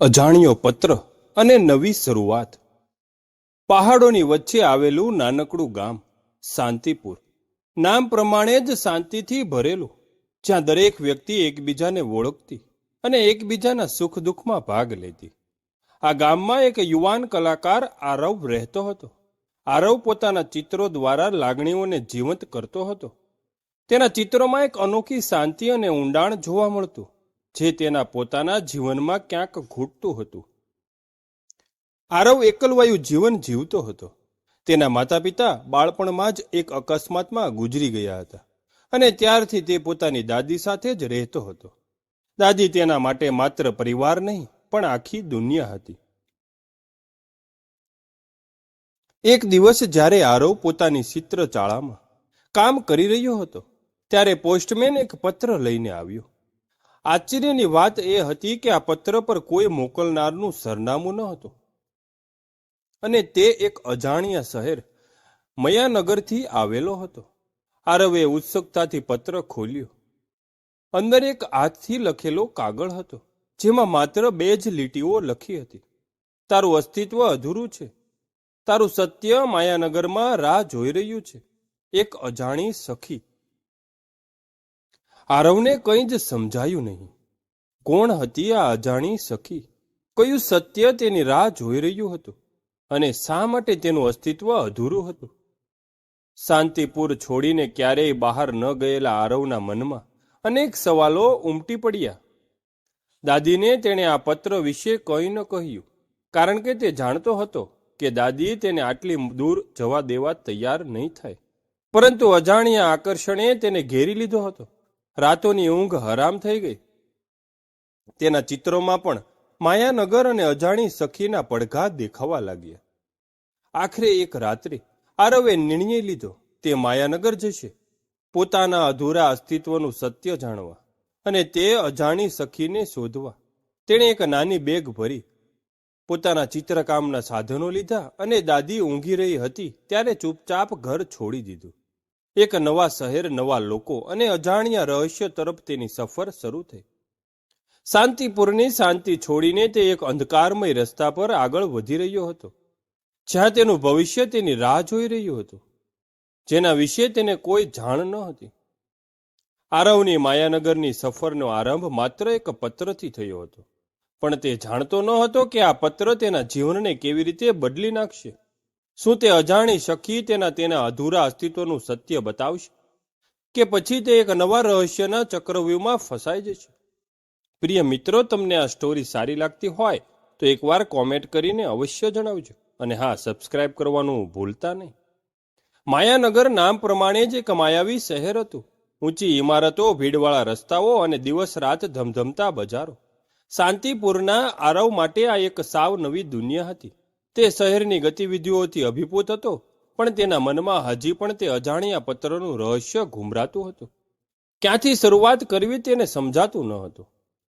અજાણ્યો પત્ર અને નવી શરૂઆત. પહાડોની વચ્ચે આવેલું નાનકડું ગામ, શાંતિપુર. નામ પ્રમાણે જ શાંતિથી ભરેલું, જ્યાં દરેક વ્યક્તિ એકબીજાને ઓળખતી અને એકબીજાના સુખ દુઃખમાં ભાગ લેતી. આ ગામમાં એક યુવાન કલાકાર આરવ રહેતો હતો. આરવ પોતાના ચિત્રો દ્વારા લાગણીઓને જીવંત કરતો હતો. તેના ચિત્રોમાં એક અનોખી શાંતિ અને ઊંડાણ જોવા મળતું. જે તેના પોતાના જીવનમાં ક્યાંક ઘૂંટતું હતું. આરવ એકલવાયુ જીવન જીવતો હતો. તેના માતા પિતા બાળપણમાં જ એક અકસ્માતમાં ગુજરી ગયા હતા અને ત્યારથી તે પોતાની દાદી સાથે જ રહેતો હતો. દાદી તેના માટે માત્ર પરિવાર નહીં, પણ આખી દુનિયા હતી. એક દિવસ જ્યારે આરવ પોતાની ચિત્રચાળામાં કામ કરી રહ્યો હતો, ત્યારે પોસ્ટમેન એક પત્ર લઈને આવ્યો. આશ્ચર્યની વાત એ હતી કે આ પત્ર પર કોઈ મોકલનારનું સરનામું ન હતું. અને તે એક અજાણ્યા શહેર, મયાનગરથી આવેલો હતો. આરવે ઉત્સુકતાથી પત્ર ખોલ્યો. અંદર એક હાથથી લખેલો કાગળ હતો, જેમાં માત્ર બે જ લીટીઓ લખી હતી. તારું અસ્તિત્વ અધૂરું છે. તારું સત્ય માયાનગરમાં રાહ જોઈ રહ્યું છે. એક અજાણી સખી આરવને કંઈ જ સમજાયું નહીં. કોણ હતી આ અજાણી સખી? કયું સત્ય તેની રાહ જોઈ રહ્યું હતું? અને શા માટે તેનું અસ્તિત્વ અધૂરું હતું? શાંતિપુર છોડીને ક્યારેય બહાર ન ગયેલા આરવના મનમાં અનેક સવાલો ઉમટી પડ્યા. દાદીને તેણે આ પત્ર વિશે કંઈ ન કહ્યું, કારણ કે તે જાણતો હતો કે દાદી તેને આટલી દૂર જવા દેવા તૈયાર નહીં થાય. પરંતુ અજાણ્યા આકર્ષણે તેને ઘેરી લીધો હતો. રાતોની ઊંઘ હરામ થઈ ગઈ. તેના ચિત્રોમાં પણ માયાનગર અને અજાણી સખીના પડઘા દેખાવા લાગ્યા. આખરે એક રાત્રે આરવે નિર્ણય લીધો, તે માયાનગર જશે. પોતાના અધૂરા અસ્તિત્વનું સત્ય જાણવા અને તે અજાણી સખીને શોધવા. તેણે એક નાની બેગ ભરી, પોતાના ચિત્રકામના સાધનો લીધા અને દાદી ઊંઘી રહી હતી, ત્યારે ચૂપચાપ ઘર છોડી દીધું. એક નવા શહેર, નવા લોકો અને અજાણ્યા રહસ્ય તરફ તેની સફર શરૂ થઈ. શાંતિપુરની શાંતિ છોડીને તે એક અંધકારમય રસ્તા પર આગળ વધી રહ્યો હતો. જ્યાં તેનું ભવિષ્ય તેની રાહ જોઈ રહ્યું હતું. જેના વિશે તેને કોઈ જાણ ન હતી. આરવની માયાનગરની સફરનો આરંભ માત્ર એક પત્રથી થયો હતો. પણ તે જાણતો ન હતો કે આ પત્ર તેના જીવનને કેવી રીતે બદલી નાખશે. શું તે અજાણી શખી તેના તેના અધૂરા અસ્તિત્વનું સત્ય બતાવશે? કે પછી તે એક નવા રહસ્યના ચક્રવ્યૂહમાં ફસાઈ જશે? પ્રિય મિત્રો, તમને આ સ્ટોરી સારી લાગતી હોય તો એકવાર કોમેન્ટ કરીને અવશ્ય જણાવજો. અને હા સબસ્ક્રાઇબ કરવાનું ભૂલતા નહીં. માયાનગર નામ પ્રમાણે જ એક માયાવી શહેર હતું. ઊંચી ઇમારતો ભીડવાળા રસ્તાઓ અને દિવસ રાત ધમધમતા બજારો. શાંતિપુરના આરવ માટે આ એક સાવ નવી દુનિયા હતી. તે શહેરની ગતિવિધિઓથી અભિભૂત હતો, પણ તેના મનમાં હજી પણ તે અજાણ્યા પત્રનું રહસ્ય ઘૂમરાતું હતું. ક્યાંથી શરૂઆત કરવી તેને સમજાતું ન હતું.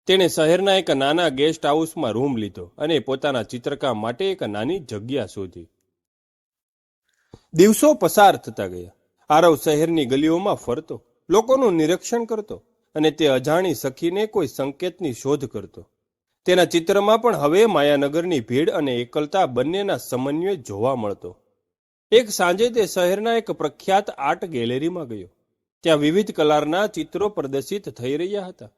તેણે શહેરના એક નાના ગેસ્ટ હાઉસમાં રૂમ લીધો અને પોતાના ચિત્રકામ માટે એક નાની જગ્યા શોધી. દિવસો પસાર થતા ગયા. આરવ શહેરની ગલીઓમાં ફરતો, લોકોનું નિરીક્ષણ કરતો અને તે અજાણી સખીને કોઈ સંકેતની શોધ કરતો. તેના ચિત્રમાં પણ હવે માયાનગરની ભીડ અને એકલતા બંનેના સમન્વય જોવા મળતો. એક સાંજે તે શહેરના એક પ્રખ્યાત આર્ટ ગેલેરીમાં ગયો. ત્યાં વિવિધ કલારના ચિત્રો પ્રદર્શિત થઈ રહ્યા હતા.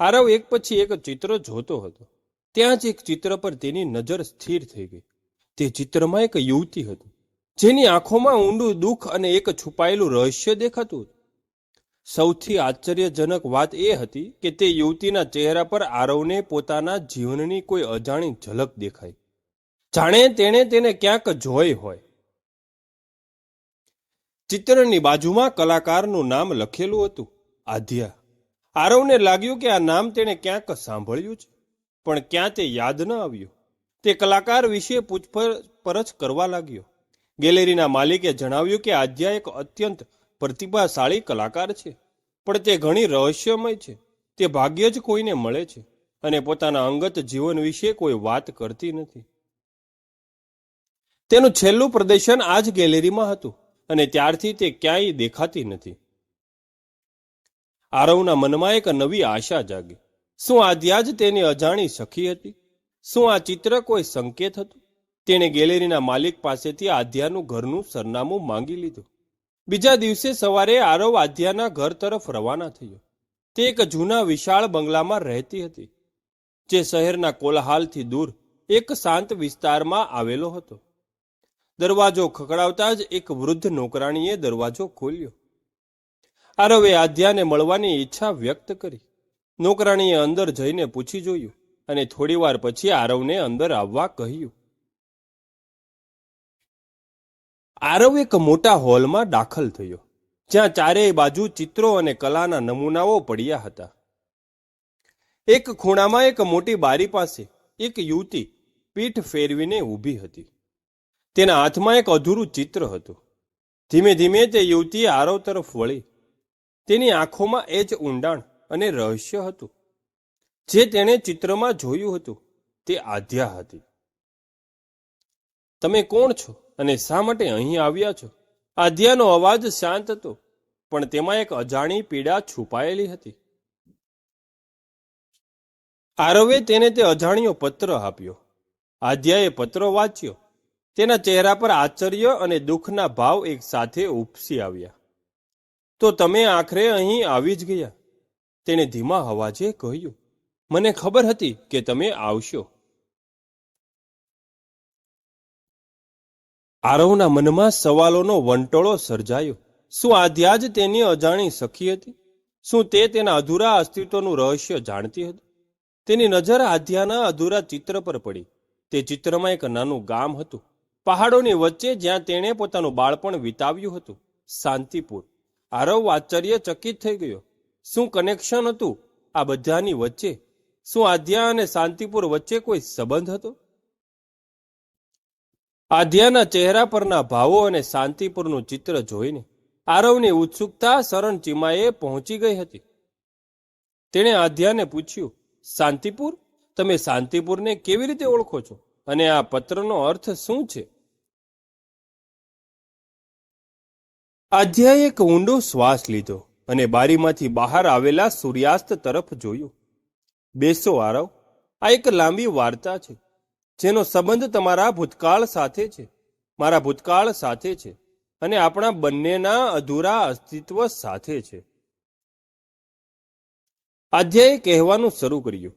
આરવ એક પછી એક ચિત્ર જોતો હતો. ત્યાં જ એક ચિત્ર પર તેની નજર સ્થિર થઈ ગઈ. તે ચિત્રમાં એક યુવતી હતી, જેની આંખોમાં ઊંડું દુઃખ અને એક છુપાયેલું રહસ્ય દેખાતું હતું. સૌથી આશ્ચર્યજનક વાત એ હતી કે તે યુવતીના ચહેરા પર આરવને પોતાના જીવનની કોઈ અજાણી ઝલક દેખાઈ. જાણે તેણે તેને ક્યાંક જોઈ હોય. ચિત્રની બાજુમાં કલાકારનું નામ લખેલું હતું, આધ્યા. આરવને લાગ્યું કે આ નામ તેણે ક્યાંક સાંભળ્યું છે, પણ ક્યાં તે યાદ ન આવ્યું. તે કલાકાર વિશે પૂછપરછ કરવા લાગ્યો. ગેલેરીના માલિકે જણાવ્યું કે આધ્યા એક અત્યંત પ્રતિભાશાળી કલાકાર છે. પણ તે ઘણી રહસ્યમય છે. તે ભાગ્યે જ કોઈને મળે છે અને પોતાના અંગત જીવન વિશે કોઈ વાત કરતી નથી. તેનું છેલ્લું પ્રદર્શન આ જ ગેલેરીમાં હતું અને ત્યારથી તે ક્યાંય દેખાતી નથી. આરવના મનમાં એક નવી આશા જાગી. શું આદ્યા જ તેની અજાણી સખી હતી? શું આ ચિત્ર કોઈ સંકેત હતું? તેણે ગેલેરીના માલિક પાસેથી આધ્યાનું ઘરનું સરનામું માંગી લીધું. બીજા દિવસે સવારે આરવ આધ્યાના ઘર તરફ રવાના થયો. તે એક જૂના વિશાળ બંગલામાં રહેતી હતી, જે શહેરના કોલાહાલથી દૂર એક શાંત વિસ્તારમાં આવેલો હતો. દરવાજો ખખડાવતા જ એક વૃદ્ધ નોકરાણીએ દરવાજો ખોલ્યો. આરવે આધ્યાને મળવાની ઈચ્છા વ્યક્ત કરી. નોકરાણીએ અંદર જઈને પૂછી જોયું અને થોડીવાર પછી આરવને અંદર આવવા કહ્યું આરવ એક મોટા હોલમાં દાખલ થયો, જ્યાં ચારેય બાજુ ચિત્રો અને કલાના નમૂનાઓ પડ્યા હતા. એક ખૂણામાં એક મોટી બારી પાસે એક યુવતી પીઠ ફેરવીને ઊભી હતી. તેના હાથમાં એક અધૂરું ચિત્ર હતું. ધીમે ધીમે તે યુવતી આરવ તરફ વળી. તેની આંખોમાં એ જ ઊંડાણ અને રહસ્ય હતું. જે તેણે ચિત્રમાં જોયું હતું તે આધ્યા હતી. તમે કોણ છો? અને શા માટે અહીં આવ્યા છો? આધ્યાનો અવાજ શાંત હતો, પણ તેમાં એક અજાણી પીડા છુપાયેલી હતી. આરવે તેને તે અજાણ્યો પત્ર આપ્યો. આધ્યાએ પત્ર વાંચ્યો. તેના ચહેરા પર આશ્ચર્ય અને દુઃખના ભાવ એક સાથે ઉપસી આવ્યા. તો તમે આખરે અહીં આવી જ ગયા? તેણે ધીમા અવાજે કહ્યું. મને ખબર હતી કે તમે આવશો. આરવના મનમાં સવાલોનો વંટોળો સર્જાયો. શું આધ્યા જ તેની અજાણી સખી હતી? શું તે તેના અધૂરા અસ્તિત્વનું રહસ્ય જાણતી હતી? તેની નજર આધ્યાના અધૂરા ચિત્ર પર પડી. તે ચિત્રમાં એક નાનું ગામ હતું. પહાડોની વચ્ચે જ્યાં તેણે પોતાનું બાળપણ વિતાવ્યું હતું. શાંતિપુર. આરવ આશ્ચર્યચકિત થઈ ગયો. શું કનેક્શન હતું આ બધાની વચ્ચે? શું આધ્યા અને શાંતિપુર વચ્ચે કોઈ સંબંધ હતો? આધ્યાના ચહેરા પરના ભાવો અને શાંતિપુરનું ચિત્ર જોઈને આરવની ઉત્સુકતા શરણ પહોંચી ગઈ હતી. તેણે આધ્યાને પૂછ્યું, શાંતિપુર? તમે શાંતિપુરને કેવી રીતે ઓળખો છો? અને આ પત્રનો અર્થ શું છે? આધ્યાએ એક ઊંડો શ્વાસ લીધો અને બારીમાંથી બહાર આવેલા સૂર્યાસ્ત તરફ જોયું. બેસો, આરવ. આ એક લાંબી વાર્તા છે. જેનો સંબંધ તમારા ભૂતકાળ સાથે છે. મારા ભૂતકાળ સાથે છે અને આપણા બંનેના અધૂરા અસ્તિત્વ સાથે છે. આધ્યાએ કહેવાનું શરૂ કર્યું.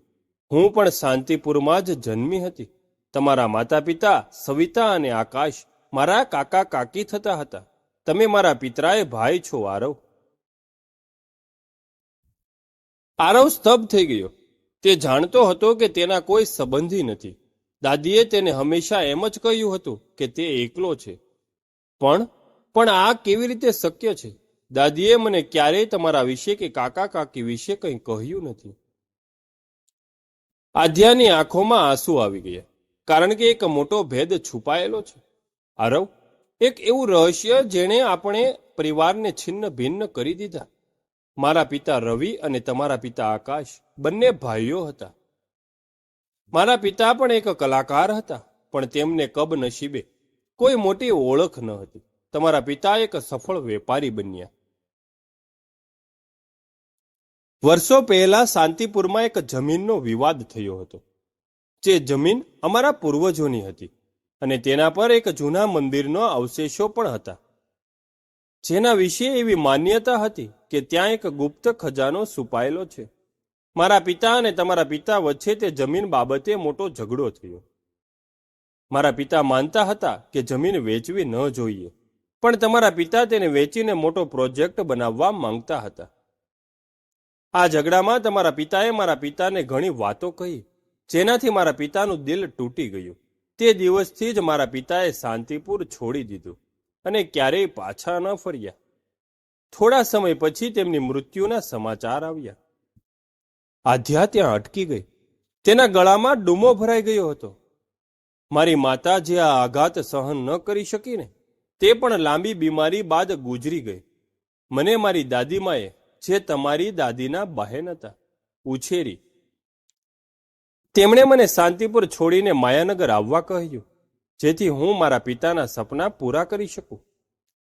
હું પણ શાંતિપુરમાં જ જન્મી હતી. તમારા માતા પિતા સવિતા અને આકાશ મારા કાકા કાકી થતા હતા. તમે મારા પિતરાએ ભાઈ છો, આરવ. આરવ સ્તબ્ધ થઈ ગયો. તે જાણતો હતો કે તેના કોઈ સંબંધી નથી. દાદીએ તેને હંમેશા એમ જ કહ્યું હતું કે તે એકલો છે. પણ પણ આ કેવી રીતે શક્ય છે? દાદીએ મને ક્યારેય તમારા વિશે કે કાકા કાકી વિશે કંઈ કહ્યું નથી. આધ્યાની આંખોમાં આંસુ આવી ગયા, કારણ કે એક મોટો ભેદ છુપાયેલો છે. આરવ, એક એવું રહસ્ય જેણે આપણે પરિવારને છિન્ન ભિન્ન કરી દીધા. મારા પિતા રવિ અને તમારા પિતા આકાશ બંને ભાઈઓ હતા. મારા પિતા પણ એક કલાકાર હતા, પણ તેમને કબ નસીબે કોઈ મોટી ઓળખ ન હતી. તમારા પિતા એક સફળ વેપારી બન્યા. વર્ષો પહેલા શાંતિપુરમાં એક જમીનનો વિવાદ થયો હતો. જે જમીન અમારા પૂર્વજોની હતી અને તેના પર એક જૂના મંદિરનો અવશેષો પણ હતા. જેના વિશે એવી માન્યતા હતી કે ત્યાં એક ગુપ્ત ખજાનો છુપાયેલો છે. મારા પિતા અને તમારા પિતા વચ્ચે તે જમીન બાબતે મોટો ઝઘડો થયો. મારા પિતા માનતા હતા કે જમીન વેચવી ન જોઈએ, પણ તમારા પિતા તેને વેચીને મોટો પ્રોજેક્ટ બનાવવા માંગતા હતા. આ ઝઘડામાં તમારા પિતાએ મારા પિતાને ઘણી વાતો કહી, જેનાથી મારા પિતાનું દિલ તૂટી ગયું. તે દિવસથી જ મારા પિતાએ શાંતિપુર છોડી દીધું અને ક્યારેય પાછા ન ફર્યા. થોડા સમય પછી તેમની મૃત્યુના સમાચાર આવ્યા. આધ્યા ત્યાં અટકી ગઈ. તેના ગળામાં ડૂમો ભરાઈ ગયો હતો. મારી માતા જે આ આઘાત સહન ન કરી શકીને તે પણ લાંબી બીમારી બાદ ગુજરી ગઈ. મને મારી દાદીમાએ જે તમારી દાદીના બહેન હતા, ઉછેરી. તેમણે મને શાંતિપુર છોડીને માયાનગર આવવા કહ્યું, જેથી હું મારા પિતાના સપના પૂરા કરી શકું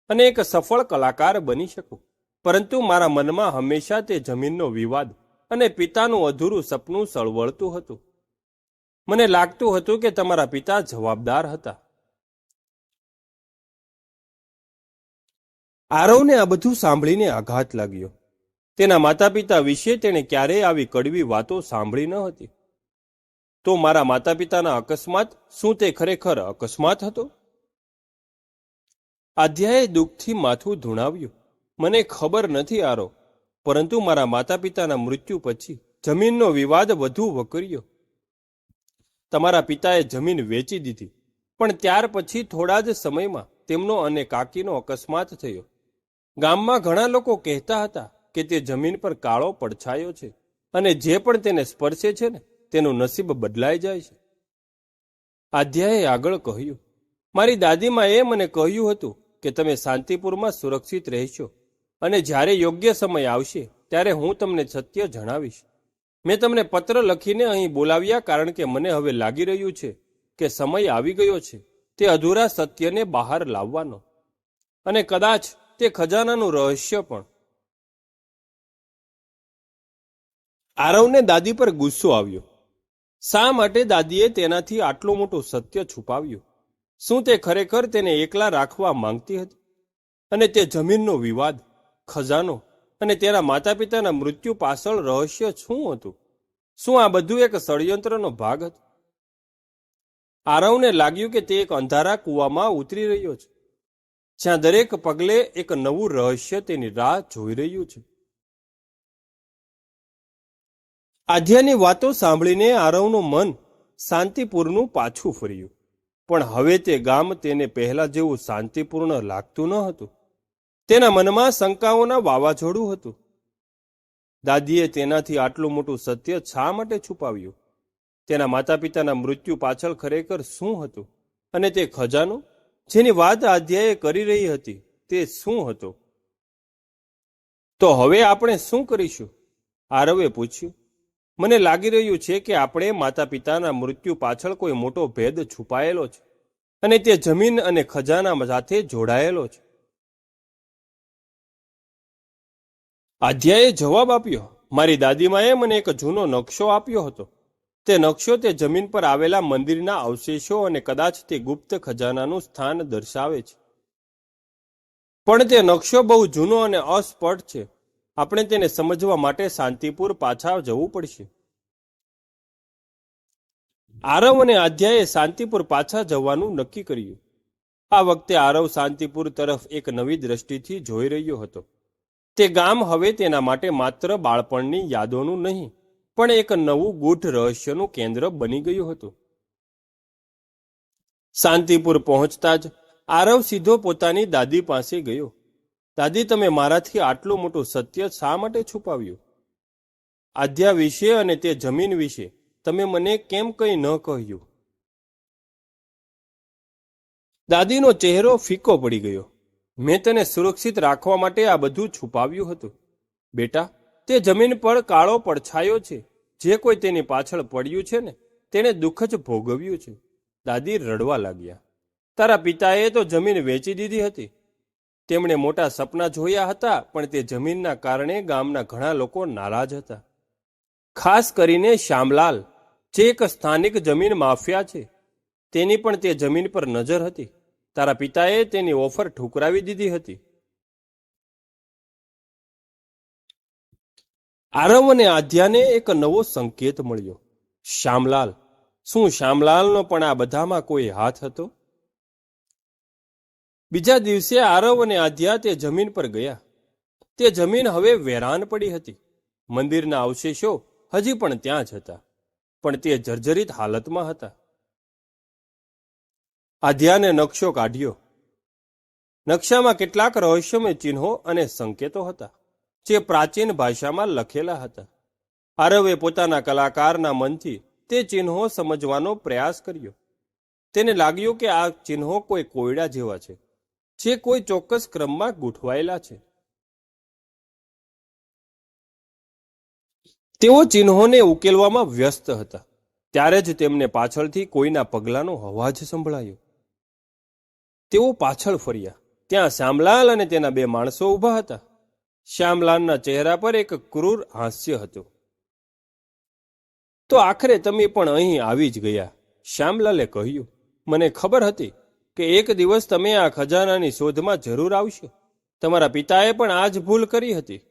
અને એક સફળ કલાકાર બની શકું. પરંતુ મારા મનમાં હંમેશા તે જમીનનો વિવાદ અને પિતાનું અધૂરું સપનું સળવળતું હતું. મને લાગતું હતું કે તમારા પિતા જવાબદાર હતા. આરવને આ બધું સાંભળીને આઘાત લાગ્યો. તેના માતા પિતા વિશે તેણે ક્યારેય આવી કડવી વાતો સાંભળી ન હતી. તો મારા માતા પિતાના અકસ્માત શું તે ખરેખર અકસ્માત હતો? આધ્યાએ દુઃખથી માથું ધૂણાવ્યું. મને ખબર નથી આરો પરંતુ મારા માતા પિતાના મૃત્યુ પછી જમીનનો વિવાદ વધુ વકર્યો. તમારા પિતાએ જમીન વેચી દીધી, પણ ત્યાર પછી થોડા જ સમયમાં તેમનો અને કાકીનો અકસ્માત થયો. ગામમાં ઘણા લોકો કહેતા હતા કે તે જમીન પર કાળો પડછાયો છે અને જે પણ તેને સ્પર્શે છે ને, તેનું નસીબ બદલાઈ જાય છે. આધ્યાએ આગળ કહ્યું, મારી દાદીમાએ મને કહ્યું હતું કે તમે શાંતિપુરમાં સુરક્ષિત રહેશો. અને જ્યારે યોગ્ય સમય આવશે, ત્યારે હું તમને સત્ય જણાવીશ. મેં તમને પત્ર લખીને અહીં બોલાવ્યા કારણ કે મને હવે લાગી રહ્યું છે કે સમય આવી ગયો છે. તે અધૂરા સત્યને બહાર લાવવાનો. અને કદાચ તે ખજાનાનું રહસ્ય પણ. આરવને દાદી પર ગુસ્સો આવ્યો. શા માટે દાદીએ તેનાથી આટલું મોટું સત્ય છુપાવ્યું? શું તે ખરેખર તેને એકલા રાખવા માંગતી હતી? અને તે જમીનનો વિવાદ. ખજાનો અને તેના માતા પિતાના મૃત્યુ પાછળ રહસ્ય શું હતું? શું આ બધું એક ષડયંત્રનો ભાગ હતો? આરવને લાગ્યું કે તે એક અંધારા કૂવામાં ઉતરી રહ્યો છે, જ્યાં દરેક પગલે એક નવું રહસ્ય તેની રાહ જોઈ રહ્યું છે. આધ્યાની વાતો સાંભળીને આરવનું મન શાંતિપૂર્ણનું પાછું ફર્યું, પણ હવે તે ગામ તેને પહેલા જેવું શાંતિપૂર્ણ લાગતું ન હતું. તેના મનમાં શંકાઓના વાવાઝોડું હતું. દાદીએ તેનાથી આટલું મોટું સત્ય શા માટે છુપાવ્યું? તેના માતા પિતાના મૃત્યુ પાછળ ખરેખર શું હતું? અને તે ખજાનો, જેની વાત આધ્યાએ કરી રહી હતી, તે શું હતો? તો હવે આપણે શું કરીશું? આરવે પૂછ્યું. મને લાગી રહ્યું છે કે આપણે માતા પિતાના મૃત્યુ પાછળ કોઈ મોટો ભેદ છુપાયેલો છે અને તે જમીન અને ખજાના સાથે જોડાયેલો છે. આધ્યાએ જવાબ આપ્યો, મારી દાદીમાએ મને એક જૂનો નકશો આપ્યો હતો. તે નકશો તે જમીન પર આવેલા મંદિરના અવશેષો અને કદાચ તે ગુપ્ત ખજાનાનું સ્થાન દર્શાવે છે. પણ તે નકશો બહુ જૂનો અને અસ્પષ્ટ છે. આપણે તેને સમજવા માટે શાંતિપુર પાછા જવું પડશે. આરવ અને આધ્યાએ શાંતિપુર પાછા જવાનું નક્કી કર્યું. આ વખતે આરવ શાંતિપુર તરફ એક નવી દ્રષ્ટિથી જોઈ રહ્યો હતો. તે ગામ હવે તેના માટે માત્ર બાળપણની યાદોનું નહીં, પણ એક નવું ગૂઢ રહસ્યનું કેન્દ્ર બની ગયું હતું. શાંતિપુર પહોંચતા જ આરવ સીધો પોતાની દાદી પાસે ગયો. દાદી, તમે મારાથી આટલું મોટું સત્ય શા માટે છુપાવ્યું? આધ્યા વિશે અને તે જમીન વિશે તમે મને કેમ કંઈ ન કહ્યું? દાદીનો ચહેરો ફીકો પડી ગયો. મેં તને સુરક્ષિત રાખવા માટે આ બધું છુપાવ્યું હતું. બેટા, તે જમીન પર કાળો પડછાયો છે. જે કોઈ તેની પાછળ પડ્યું છે ને તેણે દુઃખ જ ભોગવ્યું છે. દાદી રડવા લાગ્યા. તારા પિતાએ તો જમીન વેચી દીધી હતી. તેમણે મોટા સપના જોયા હતા, પણ તે જમીનના કારણે ગામના ઘણા લોકો નારાજ હતા. ખાસ કરીને શ્યામલાલ, જે એક સ્થાનિક જમીન માફિયા છે. તેની પણ તે જમીન પર નજર હતી. તારા પિતાએ તેની ઓફર ઠુકરાવી દીધી હતી. આરવ અને આધ્યાને એક નવો સંકેત મળ્યો. શ્યામલાલ શું શ્યામલાલનો પણ આ બધામાં કોઈ હાથ હતો? બીજા દિવસે આરવ અને આધ્યા તે જમીન પર ગયા. તે જમીન હવે વેરાન પડી હતી. મંદિરના અવશેષો હજી પણ ત્યાં જ હતા, પણ તે જર્જરિત હાલતમાં હતા. આધ્યાને નકશો કાઢ્યો. નકશામાં કેટલાક રહસ્યમય ચિહ્નો અને સંકેતો હતા, જે પ્રાચીન ભાષામાં લખેલા હતા. આરવે પોતાના કલાકારના મનથી તે ચિહ્નો સમજવાનો પ્રયાસ કર્યો. તેને લાગ્યું કે આ ચિહ્નો કોઈ કોયડા જેવા છે, જે કોઈ ચોક્કસ ક્રમમાં ગોઠવાયેલા છે. તેઓ ચિહ્નોને ઉકેલવામાં વ્યસ્ત હતા, ત્યારે જ તેમને પાછળથી કોઈના પગલાંનો અવાજ સંભળાયો. તેઓ પાછળ ફર્યા. ત્યાં શ્યામલાલ અને તેના બે માણસો ઊભા હતા. શ્યામલાલના ચહેરા પર એક ક્રૂર હાસ્ય હતું. તો આખરે તમે પણ અહીં આવી જ ગયા, શ્યામલાલે કહ્યું. મને ખબર હતી કે એક દિવસ તમે આ ખજાનાની શોધમાં જરૂર આવશો. તમારા પિતાએ પણ આ જ ભૂલ કરી હતી.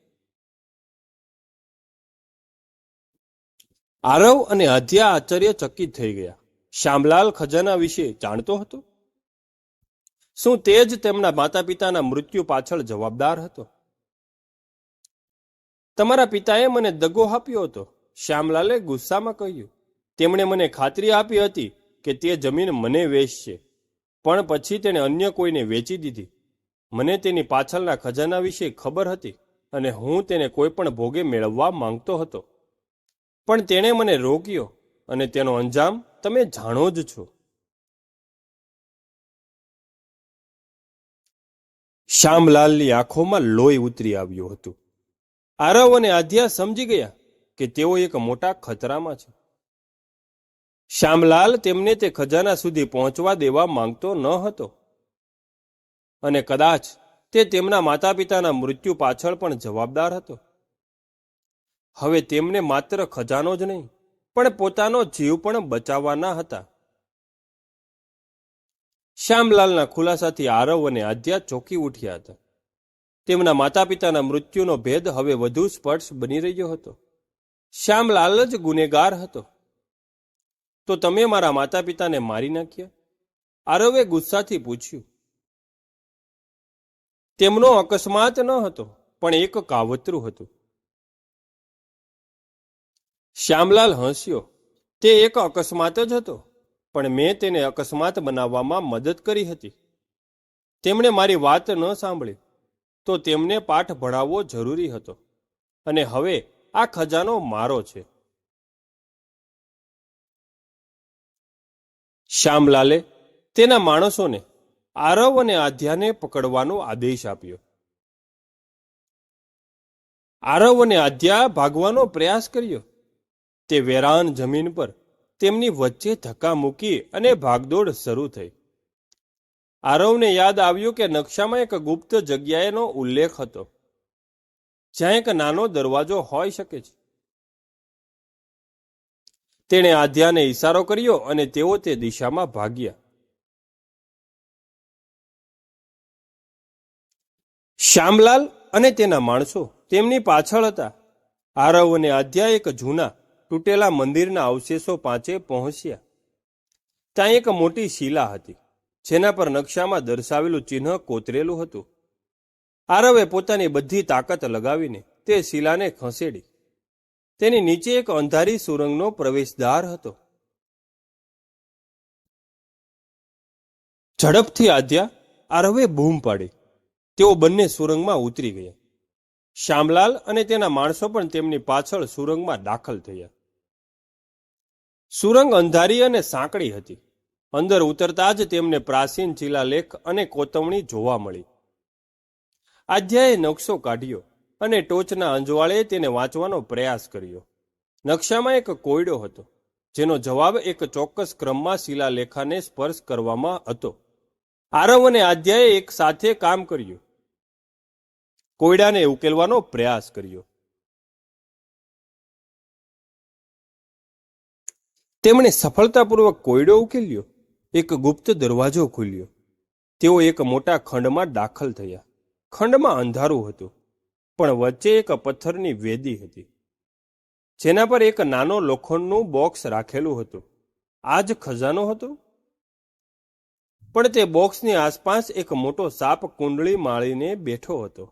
આરવ અને આધ્યા ચકિત થઈ ગયા. શ્યામલાલ ખજાના વિશે જાણતો હતો? શું તે જ તેમના માતા પિતાના મૃત્યુ પાછળ જવાબદાર હતો? તમારા પિતાએ મને દગો આપ્યો હતો. શ્યામલાલે ગુસ્સામાં કહ્યું, તેમણે મને ખાતરી આપી હતી કે તે જમીન મને વેચશે, પણ પછી તેણે અન્ય કોઈને વેચી દીધી. મને તેની પાછળના ખજાના વિશે ખબર હતી અને હું તેને કોઈ પણ ભોગે મેળવવા માંગતો હતો. પણ તેણે મને રોક્યો અને તેનો અંજામ તમે જાણો જ છો. શ્યામલાલની આંખોમાં લોહી ઉતરી આવ્યું હતું. આરવ અને આધ્યા સમજી ગયા કે તેઓ એક મોટા ખતરામાં છે. શ્યામલાલ તેમને તે ખજાના સુધી પહોંચવા દેવા માંગતો ન હતો. અને કદાચ તે તેમના માતા પિતાના મૃત્યુ પાછળ પણ જવાબદાર હતો. હવે તેમને માત્ર ખજાનો જ નહીં, પણ પોતાનો જીવ પણ બચાવવાના હતા. શ્યામલાલના ખુલાસાથી આરવ અને આધ્યા ચોકી ઉઠ્યા હતા. તેમના માતા પિતાના મૃત્યુનો ભેદ હવે વધુ સ્પર્શ બની રહ્યો હતો. શ્યામલાલ જ ગુનેગાર હતો. તો તમે મારા માતા પિતાને મારી નાખ્યા? આરવે ગુસ્સાથી પૂછ્યું. તેમનો અકસ્માત ન હતો, પણ એક કાવતરું હતું. શ્યામલાલ હસ્યો. તે એક અકસ્માત જ હતો. પણ મેં તેને અકસ્માત બનાવવામાં મદદ કરી હતી. તેમણે મારી વાત ન સાંભળી, તો તેમને પાઠ ભણાવવો જરૂરી હતો. અને હવે આ ખજાનો મારો છે. શ્યામલાલે તેના માણસોને આરવ અને આધ્યાને પકડવાનો આદેશ આપ્યો. આરવ અને આધ્યા ભાગવાનો પ્રયાસ કર્યો. તે વેરાન જમીન પર તેમની વચ્ચે ધક્કા મૂકી અને ભાગદોડ શરૂ થઈ. આરવને યાદ આવ્યું કે નકશામાં એક ગુપ્ત જગ્યાએનો ઉલ્લેખ હતો. જ્યાં એક નાનો દરવાજો હોઈ શકે છે. તેણે આધ્યાને ઈશારો કર્યો અને તેઓ તે દિશામાં ભાગ્યા. શ્યામલાલ અને તેના માણસો તેમની પાછળ હતા. આરવ અને આધ્યા એક જૂના તૂટેલા મંદિરના અવશેષો પાંચે પહોંચ્યા. ત્યાં એક મોટી શિલા હતી, જેના પર નકશામાં દર્શાવેલું ચિહ્ન કોતરેલું હતું. આરવે પોતાની બધી તાકાત લગાવીને તે શિલાને ખસેડી. તેની નીચે એક અંધારી સુરંગનો પ્રવેશદ્વાર હતો. ઝડપથી આધ્યા આરવે બૂમ પાડી. તેઓ બંને સુરંગમાં ઉતરી ગયા. શ્યામલાલ અને તેના માણસો પણ તેમની પાછળ સુરંગમાં દાખલ થયા. સુરંગ અંધારી અને સાંકડી હતી. અંદર ઉતરતા જ તેમને પ્રાચીન શિલાલેખ અને કોતમણી જોવા મળી. આધ્યાએ નકશો કાઢ્યો અને ટોચના અંજવાળે તેને વાંચવાનો પ્રયાસ કર્યો. નકશામાં એક કોયડો હતો, જેનો જવાબ એક ચોક્કસ ક્રમમાં શિલાલેખાને સ્પર્શ કરવામાં હતો. આરવ અને આધ્યાએ એક સાથે કામ કર્યું. કોયડાને ઉકેલવાનો પ્રયાસ કર્યો. તેમણે સફળતાપૂર્વક કોયડો ઉકેલ્યો. એક ગુપ્ત દરવાજો ખુલ્યો. તેઓ એક મોટા ખંડમાં દાખલ થયા. ખંડમાં અંધારું હતું, પણ વચ્ચે એક પથ્થરની વેદી હતી, જેના પર એક નાનો લોખંડનું બોક્સ રાખેલું હતું. આ જ ખજાનો હતો? પણ તે બોક્સની આસપાસ એક મોટો સાપ કુંડળી માળીને બેઠો હતો.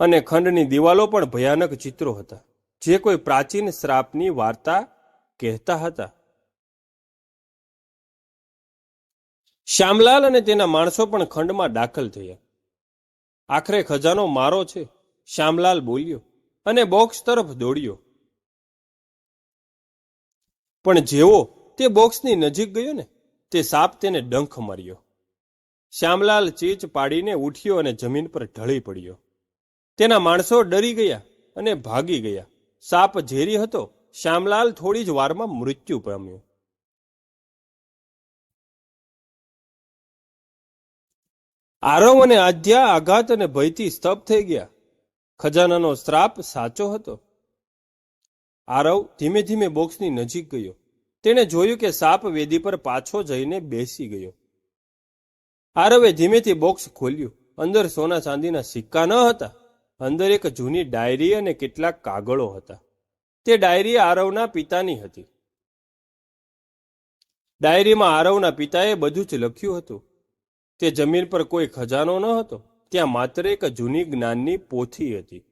અને ખંડની દિવાલો પણ ભયાનક ચિત્રો હતા, જે કોઈ પ્રાચીન શ્રાપની વાર્તા કહેતા હતા. શ્યામલાલ અને તેના માણસો પણ ખંડમાં દાખલ થયા. આખરે ખજાનો મારો છે, શ્યામલાલ બોલ્યો અને બોક્સ તરફ દોડ્યો. પણ જેવો તે બોક્સની નજીક ગયો ને, તે સાપ તેને ડંખ માર્યો. શ્યામલાલ ચીચ પાડીને ઉઠ્યો અને જમીન પર ઢળી પડ્યો. તેના માણસો ડરી ગયા અને ભાગી ગયા. સાપ ઝેરી હતો શ્યામલાલ થોડી જ વારમાં મૃત્યુ પામ્યો. આરવ અને આધ્યા આઘાત અને ભયથી સ્તબ્ધ થઈ ગયા. ખજાનાનો શ્રાપ સાચો હતો. આરવ ધીમે ધીમે બોક્સની નજીક ગયો. તેણે જોયું કે સાપ વેદી પર પાછો જઈને બેસી ગયો. આરવે ધીમેથી બોક્સ ખોલ્યું. અંદર સોના ચાંદીના સિક્કા ન હતા. અંદર એક જૂની ડાયરી અને કેટલાક કાગળો હતા. તે ડાયરી આરવના પિતાની હતી. ડાયરીમાં આરવના પિતાએ બધું જ લખ્યું હતું. તે જમીન પર કોઈ ખજાનો ન હતો, ત્યાં માત્ર એક જૂની જ્ઞાનની પોથી હતી.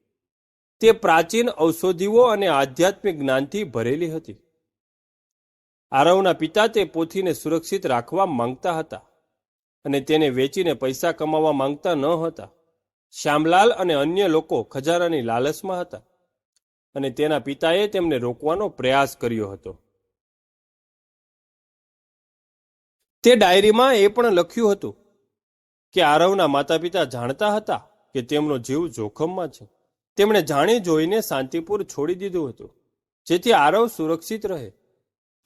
તે પ્રાચીન ઔષધિઓ અને આધ્યાત્મિક જ્ઞાનથી ભરેલી હતી. આરવના પિતા તે પોથીને સુરક્ષિત રાખવા માંગતા હતા અને તેને વેચીને પૈસા કમાવા માંગતા ન હતા. શ્યામલાલ અને અન્ય લોકો ખજાનાની લાલચમાં હતા. અને તેના પિતાએ તેમને રોકવાનો પ્રયાસ કર્યો હતો. તે ડાયરીમાં એ પણ લખ્યું હતું કે આરવના માતા પિતા જાણતા હતા કે તેમનો જીવ જોખમમાં છે. તેમણે જાણી જોઈને શાંતિપુર છોડી દીધું હતું, જેથી આરવ સુરક્ષિત રહે.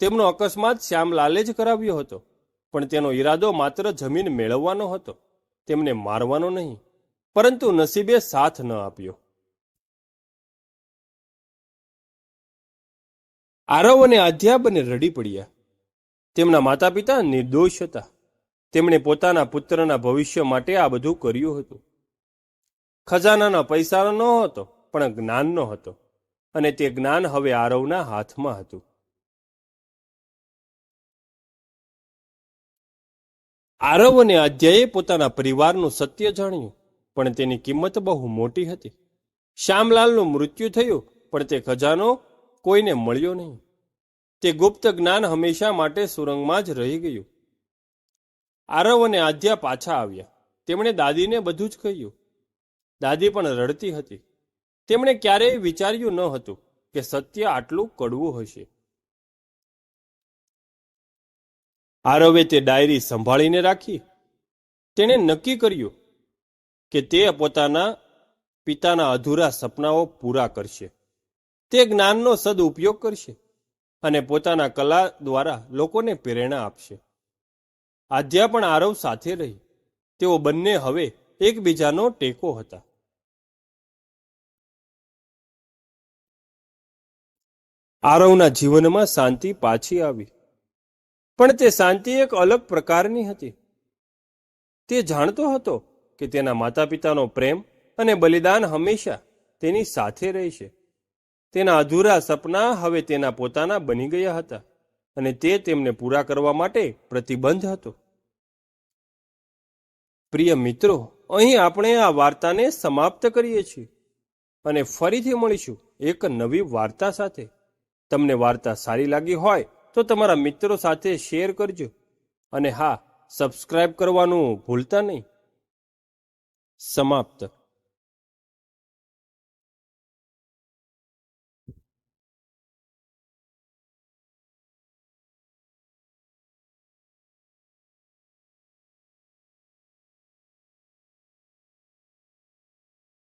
તેમનો અકસ્માત શ્યામલાલે જ કરાવ્યો હતો, પણ તેનો ઈરાદો માત્ર જમીન મેળવવાનો હતો. તેમને મારવાનો નહીં, પરંતુ નસીબે સાથ ન આપ્યો. આરવ અને આધ્યા બંને રડી પડ્યા. તેમના માતા પિતા નિર્દોષ હતા. તેમણે પોતાના પુત્રના ભવિષ્ય માટે આ બધું કર્યું હતું. ખજાનાના પૈસા ન હતો, પણ જ્ઞાનનો હતો અને તે જ્ઞાન હવે આરવના હાથમાં હતું. આરવ અને આધ્યાએ પોતાના પરિવારનું સત્ય જાણ્યું, પણ તેની કિંમત બહુ મોટી હતી. શ્યામલાલનું મૃત્યુ થયું, પણ તે ખજાનો કોઈને મળ્યો નહીં. તે ગુપ્ત જ્ઞાન હંમેશા માટે સુરંગમાં જ રહી ગયું. આરવ અને આધ્યા પાછા આવ્યા. તેમણે દાદીને બધું જ કહ્યું. દાદી પણ રડતી હતી. તેમણે ક્યારેય વિચાર્યું ન હતું કે સત્ય આટલું કડવું હશે. આરવે તે ડાયરી સંભાળીને રાખી. તેણે નક્કી કર્યું કે તે પોતાના પિતાના અધૂરા સપનાઓ પૂરા કરશે. તે જ્ઞાનનો સદઉપયોગ કરશે અને પોતાના કલા દ્વારા લોકોને પ્રેરણા આપશે. આધ્યા પણ આરવ સાથે રહી. તેઓ બંને હવે એકબીજાનો ટેકો હતા. આરવના જીવનમાં શાંતિ પાછી આવી. પણ તે શાંતિ એક અલગ પ્રકારની હતી. તે જાણતો હતો કે તેના માતા પિતાનો પ્રેમ અને બલિદાન હંમેશા તેની સાથે રહેશે. તેના અધૂરા સપના હવે તેના પોતાના બની ગયા હતા અને તે તેમને પૂરા કરવા માટે પ્રતિબંધ હતો. પ્રિય મિત્રો, અહીં આપણે આ વાર્તાને સમાપ્ત કરીએ છીએ અને ફરીથી મળીશું એક નવી વાર્તા સાથે. તમને વાર્તા સારી લાગી હોય તો તમારા મિત્રો સાથે શેર કરજો અને હા, સબસ્ક્રાઇબ કરવાનું ભૂલતા નહીં. સમાપ્ત.